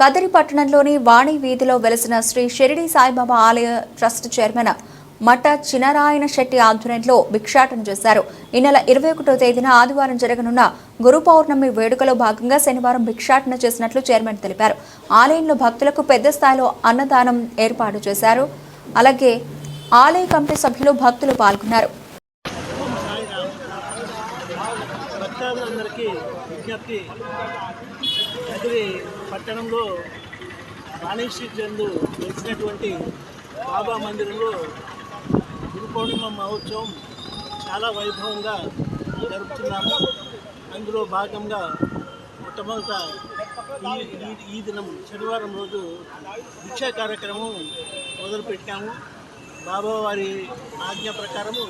కదిరి పట్టణంలోని వాణి వీధిలో వెలసిన శ్రీ షిరిడి సాయిబాబా ఆలయ ట్రస్ట్ చైర్మన్ మఠ చినరాయణ శెట్టి ఆధ్వర్యంలో భిక్షాటన చేశారు. ఈ నెల ఇరవై ఒకటో తేదీన ఆదివారం జరగనున్న గురు పౌర్ణమి వేడుకలో భాగంగా శనివారం భిక్షాటన చేసినట్లు చైర్మన్ తెలిపారు. ఆలయంలో భక్తులకు పెద్ద స్థాయిలో అన్నదానం ఏర్పాటు చేశారు. అలాగే ఆలయ కమిటీ సభ్యులు భక్తులు పాల్గొన్నారు. భక్తాదులందరికీ విజ్ఞప్తి. కదిరి పట్టణంలో వాణిశ్రీ చందు వెలిసినటువంటి బాబా మందిరంలో గురు పౌర్ణిమ మహోత్సవం చాలా వైభవంగా జరుపుతున్నాము. అందులో భాగంగా మొట్టమొదట ఈ దినం శనివారం రోజు దీక్షా కార్యక్రమం మొదలుపెట్టాము. బాబావారి ఆజ్ఞ ప్రకారము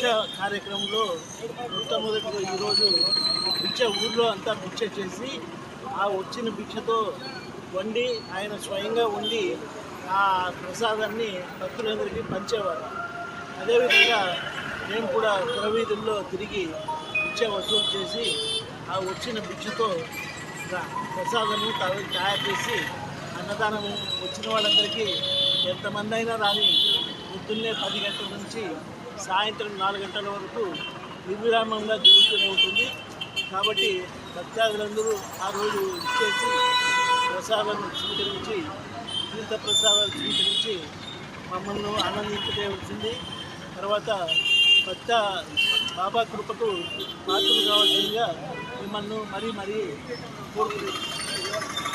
భిక్ష కార్యక్రమంలో మొట్టమొదటిగా ఈరోజు భిక్ష ఊర్లో అంతా భిక్ష చేసి ఆ వచ్చిన భిక్షతో వండి ఆయన స్వయంగా వండి ఆ ప్రసాదాన్ని భక్తులందరికీ పంచేవారు. అదేవిధంగా మేము కూడా పురవీధుల్లో తిరిగి భిక్ష వసూలు చేసి ఆ వచ్చిన భిక్షతో ప్రసాదాన్ని ప్రసాదము తయారు చేసి అన్నదానం వచ్చిన వాళ్ళందరికీ ఎంతమంది అయినా రాని పొద్దున్నే పది గంటల నుంచి సాయంత్రం నాలుగు గంటల వరకు నిర్విరామంగా జరుగుతూనే ఉంటుంది. కాబట్టి భక్తాదులందరూ ఆ రోజు ఇచ్చేసి ప్రసాదం స్వీకరించి తీర్థ ప్రసాదాలు స్వీకరించి మమ్మల్ని ఆనందించవలసింది. తర్వాత భక్త బాబా కృపకు పాత్రలు కావాల్సిందిగా మిమ్మల్ని మరీ మరీ కోరుకుంటున్నాను.